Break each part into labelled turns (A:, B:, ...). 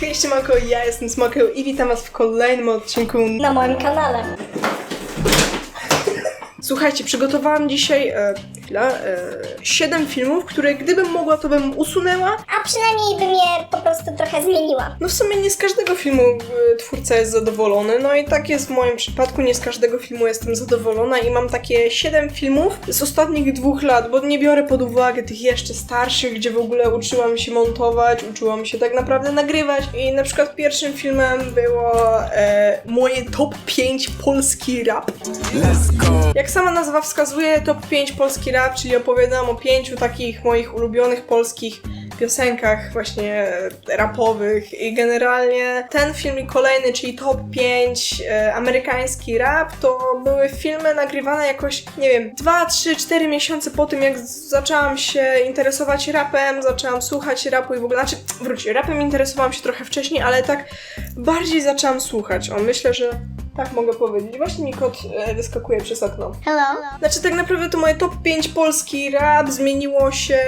A: Hej, siemanko, ja jestem Smokeł i witam was w kolejnym odcinku.
B: na moim kanale.
A: Słuchajcie, przygotowałam dzisiaj, e, chwila, e, 7 filmów, które gdybym mogła, to bym usunęła.
B: A przynajmniej bym je po prostu trochę zmieniła.
A: No w sumie nie z każdego filmu e, twórca jest zadowolony, no i tak jest w moim przypadku, nie z każdego filmu jestem zadowolona i mam takie 7 filmów z ostatnich dwóch lat, bo nie biorę pod uwagę tych jeszcze starszych, gdzie w ogóle uczyłam się montować, uczyłam się tak naprawdę nagrywać i na przykład pierwszym filmem było e, moje top 5 polski rap. Jak sama nazwa wskazuje, top 5 polski rap, czyli opowiadam o pięciu takich moich ulubionych polskich piosenkach właśnie rapowych i generalnie ten film i kolejny, czyli top 5 e, amerykański rap, to były filmy nagrywane jakoś, nie wiem, 2, 3, 4 miesiące po tym, jak zaczęłam się interesować rapem, zaczęłam słuchać rapu i w ogóle, znaczy, wróć, rapem interesowałam się trochę wcześniej, ale tak bardziej zaczęłam słuchać. O, myślę, że tak mogę powiedzieć. Właśnie mi kot e, wyskakuje przez okno.
B: Hello.
A: Znaczy tak naprawdę to moje top 5 polski rap zmieniło się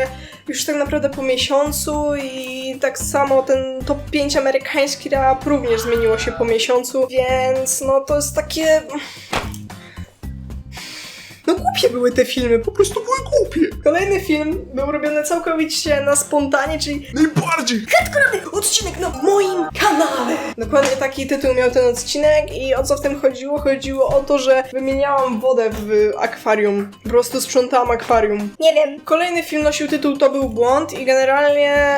A: już tak naprawdę po miesiącu i tak samo ten top 5 amerykański rap również zmieniło się po miesiącu, więc no to jest takie... No głupie były te filmy, po prostu głupie. Kolejny film był robiony całkowicie na spontanie, czyli
C: Najbardziej!
A: odcinek na moim kanale. Dokładnie taki tytuł miał ten odcinek i o co w tym chodziło? Chodziło o to, że wymieniałam wodę w akwarium. Po prostu sprzątałam akwarium.
B: Nie wiem.
A: Kolejny film nosił tytuł To był błąd i generalnie...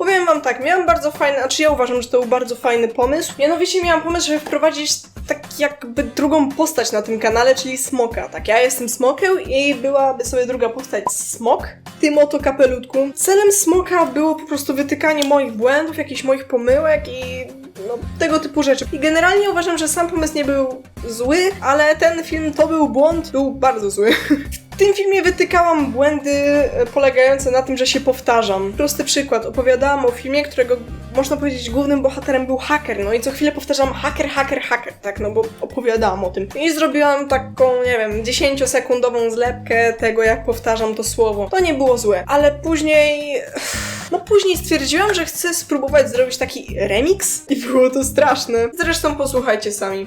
A: Powiem wam tak, miałam bardzo fajny, znaczy ja uważam, że to był bardzo fajny pomysł. Mianowicie miałam pomysł, żeby wprowadzić tak jakby drugą postać na tym kanale, czyli Smoka. Tak, ja jestem Smokeł i byłaby sobie druga postać Smok, tym oto kapelutku. Celem Smoka było po prostu wytykanie moich błędów, jakichś moich pomyłek i no, tego typu rzeczy. I generalnie uważam, że sam pomysł nie był zły, ale ten film to był błąd, był bardzo zły. Tym filmie wytykałam błędy e, polegające na tym, że się powtarzam. Prosty przykład. Opowiadałam o filmie, którego można powiedzieć głównym bohaterem był haker. No i co chwilę powtarzam haker, haker, haker. Tak, no bo opowiadałam o tym. I zrobiłam taką, nie wiem, 10-sekundową zlepkę tego, jak powtarzam to słowo. To nie było złe, ale później. No później stwierdziłam, że chcę spróbować zrobić taki remix i było to straszne. Zresztą posłuchajcie sami.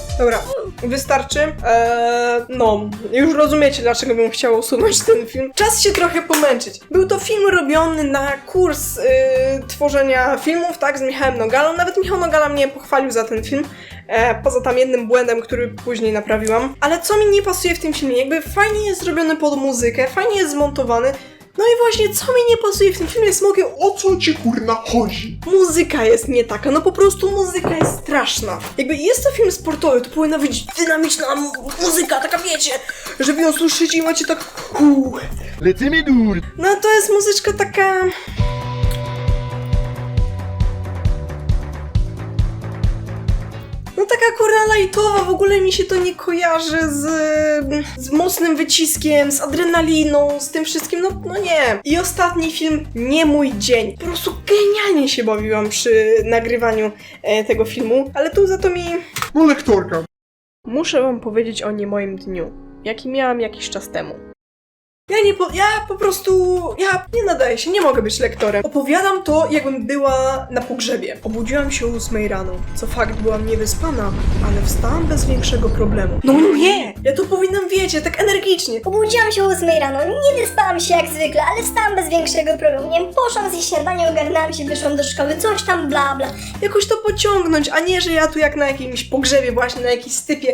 A: Dobra, wystarczy. Eee, no, już rozumiecie, dlaczego bym chciała usunąć ten film. Czas się trochę pomęczyć. Był to film robiony na kurs yy, tworzenia filmów, tak, z Michałem Nogalą. Nawet Michał Nogala mnie pochwalił za ten film. E, poza tam jednym błędem, który później naprawiłam. Ale co mi nie pasuje w tym filmie? Jakby fajnie jest zrobiony pod muzykę, fajnie jest zmontowany. No i właśnie, co mi nie pasuje w tym filmie, Smokie,
C: O co ci kurna chodzi?
A: Muzyka jest nie taka, no po prostu muzyka jest straszna. Jakby jest to film sportowy, to powinna być dynamiczna mu- muzyka, taka wiecie, żeby ją słyszycie i macie tak uuu.
C: Lecimy dur!
A: No to jest muzyczka taka... taka kurna lajtowa, w ogóle mi się to nie kojarzy z, z mocnym wyciskiem, z adrenaliną, z tym wszystkim, no, no nie. I ostatni film, Nie mój dzień. Po prostu genialnie się bawiłam przy nagrywaniu e, tego filmu, ale tu za to mi...
C: No lektorka.
A: Muszę wam powiedzieć o nie moim dniu, jaki miałam jakiś czas temu. Ja nie po, ja po prostu, ja nie nadaję się, nie mogę być lektorem. Opowiadam to, jakbym była na pogrzebie. Obudziłam się o 8 rano. Co fakt, byłam niewyspana, ale wstałam bez większego problemu. No nie! Ja to powinnam wiecie, tak energicznie.
B: Obudziłam się o 8 rano, nie wyspałam się jak zwykle, ale wstałam bez większego problemu. Nie wiem, poszłam zjeść śniadanie, ogarnęłam się, wyszłam do szkoły, coś tam bla bla.
A: Jakoś to pociągnąć, a nie, że ja tu jak na jakimś pogrzebie właśnie, na jakiejś stypie,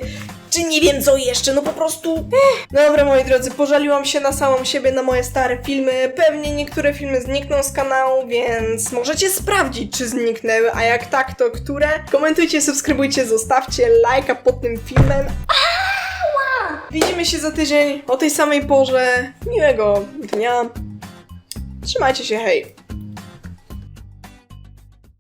A: czy nie wiem co jeszcze, no po prostu... Eh. Dobra, moi drodzy, pożaliłam się na samą siebie, na moje stare filmy. Pewnie niektóre filmy znikną z kanału, więc możecie sprawdzić, czy zniknęły, a jak tak, to które? Komentujcie, subskrybujcie, zostawcie lajka pod tym filmem. Widzimy się za tydzień o tej samej porze. Miłego dnia. Trzymajcie się, hej!